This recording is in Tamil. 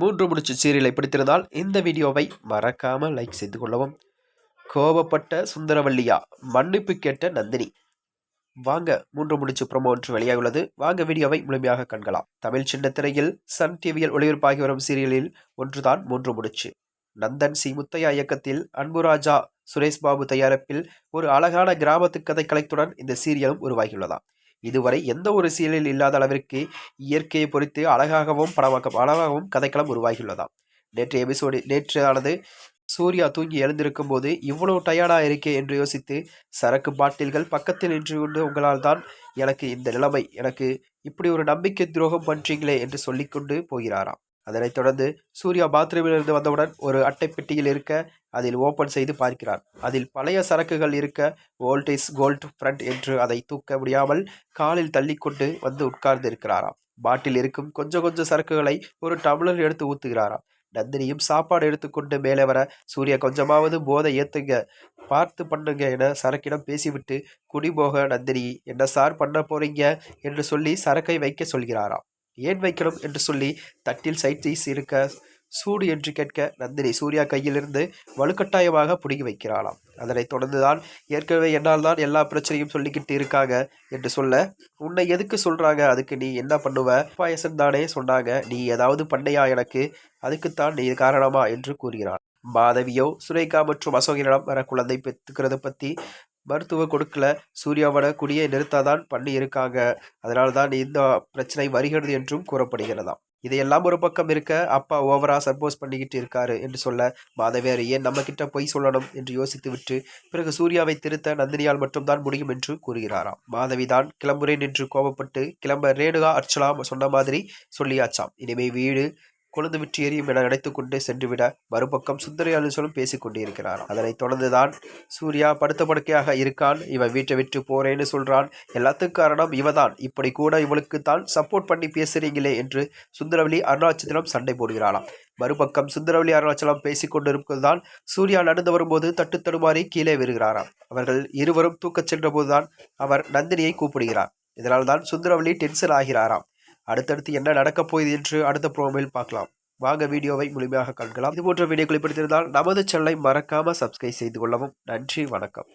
மூன்று முடிச்சு சீரியலை பிடித்திருந்தால் இந்த வீடியோவை மறக்காமல் லைக் செய்து கொள்ளவும். கோபப்பட்ட சுந்தரவல்லியா மன்னிப்பு கேட்ட நந்தினி. வாங்க மூன்று முடிச்சு ப்ரோமோ ஒன்று வெளியாகியுள்ளது. வாங்க வீடியோவை முழுமையாக காண்கலாம். தமிழ் சின்ன திரையில் சன் டிவியில் ஒளிபரப்பாகி வரும் சீரியலில் ஒன்றுதான் மூன்று முடிச்சு. நந்தன் சி. முத்தையா இயக்கத்தில் அன்புராஜா சுரேஷ் பாபு தயாரிப்பில் ஒரு அழகான கிராமத்து கதை கலைத்துடன் இந்த சீரியலும் உருவாகியுள்ளதாம். இதுவரை எந்த ஒரு சீரியலில் இல்லாத அளவிற்கு இயற்கையை பொறித்து அழகாகவும் படமாக்க அழகாகவும் கதைக்களம் உருவாகியுள்ளதாம். நேற்று எபிசோடு நேற்று ஆனது சூர்யா தூங்கி எழுந்திருக்கும் போது இவ்வளவு டயர்டா இருக்கே என்று யோசித்து சரக்கு பாட்டில்கள் பக்கத்தில் நின்று கொண்டு உங்களால் தான் எனக்கு இந்த நிலைமை எனக்கு இப்படி ஒரு நம்பிக்கை துரோகம் பண்றீங்களே என்று சொல்லிக்கொண்டு போகிறாராம். அதனைத் தொடர்ந்து சூர்யா பாத்ரூமிலிருந்து வந்தவுடன் ஒரு அட்டை பெட்டியில் இருக்க அதில் ஓபன் செய்து பார்க்கிறார். அதில் பழைய சரக்குகள் இருக்க வோல்டேஜ் கோல்ட் ஃப்ரண்ட் என்று அதை தூக்க முடியாமல் காலில் தள்ளிக்கொண்டு வந்து உட்கார்ந்து இருக்கிறாராம் பாட்டில் இருக்கும் கொஞ்சம் கொஞ்சம் சரக்குகளை ஒரு டம்ளர் எடுத்து ஊத்துகிறாராம். நந்தினியும் சாப்பாடு எடுத்துக்கொண்டு மேலே வர சூர்யா கொஞ்சமாவது போதை ஏத்துங்க பார்த்து பண்ணுங்க என சரக்கிடம் பேசிவிட்டு குடிபோக நந்தினி என்ன சார் பண்ண போறீங்க? என்று சொல்லி சரக்கை வைக்க சொல்கிறாராம். ஏன் வைக்கணும் என்று சொல்லி தட்டில் சைட் இருக்க சூடு என்று கேட்க நந்தினி சூர்யா கையிலிருந்து வலுக்கட்டாயமாக பிடுங்கி வைக்கிறாளாம். அதனைத் தொடர்ந்துதான் ஏற்கனவே என்னால் தான் எல்லா பிரச்சனையும் சொல்லிக்கிட்டு இருக்காங்க என்று சொல்ல உன்னை எதுக்கு சொல்றாங்க? அதுக்கு நீ என்ன பண்ணுவ? பாயசம் தானே சொன்னாங்க நீ ஏதாவது பண்ணையா எனக்கு? அதுக்குத்தான் நீ காரணமா? என்று கூறுகிறார் மாதவியோ சுரேகா மற்றும் அசோகனிடம் வர குழந்தை பெற்றுக்கிறத பற்றி மருத்துவ கொடுக்கல. சூர்யாவோட குடியை நிறுத்தாதான் பண்ணி இருக்காங்க. அதனால தான் இந்த பிரச்சனை வருகிறது என்றும் கூறப்படுகிறதாம். இதையெல்லாம் ஒரு பக்கம் இருக்க அப்பா ஓவரா சப்போஸ் பண்ணிக்கிட்டு இருக்காரு என்று சொல்ல மாதவியார் ஏன் நம்ம கிட்ட பொய் சொல்லணும் என்று யோசித்து விட்டு பிறகு சூர்யாவை திருத்த நந்தினியால் மட்டும்தான் முடியும் என்று கூறுகிறாராம். மாதவி தான் கிளம்புறேன் என்று கோபப்பட்டு கிளம்ப ரேணுகா அர்ச்சலா சொன்ன மாதிரி சொல்லியாச்சாம். இனிமே வீடு கொழுந்து விட்டு எரியும் என நினைத்துக் கொண்டு சென்றுவிட மறுபக்கம் சுந்தரியாலுசலும் பேசிக் கொண்டிருக்கிறார் அதனைத் தொடர்ந்துதான் சூர்யா படுத்த படுக்கையாக இருக்கான். இவன் வீட்டை விட்டு போறேன்னு சொல்றான். எல்லாத்துக்கும் காரணம் இவதான். இப்படி கூட இவளுக்கு தான் சப்போர்ட் பண்ணி பேசுறீங்களே என்று சுந்தரவலி அருணாச்சலம் சண்டை போடுகிறாளாம். மறுபக்கம் சுந்தரவலி அருணாச்சலம் பேசிக் கொண்டிருப்பதுதான் சூர்யா நடந்து வரும்போது தட்டு தடுமாறி கீழே வருகிறாராம் அவர்கள் இருவரும் தூக்கச் சென்ற போதுதான் அவர் நந்தினியை கூப்பிடுகிறார். இதனால் தான் சுந்தரவலி டென்ஷன் ஆகிறாராம். அடுத்தடுத்து என்ன நடக்கப் போகுது என்று அடுத்த ப்ரோமில் பார்க்கலாம். வாங்க வீடியோவை முழுமையாக காண்கலாம். இது போன்ற வீடியோக்களை பிடித்திருந்தால் நமது சேனலை மறக்காமல் சப்ஸ்கிரைப் செய்து கொள்ளவும். நன்றி வணக்கம்.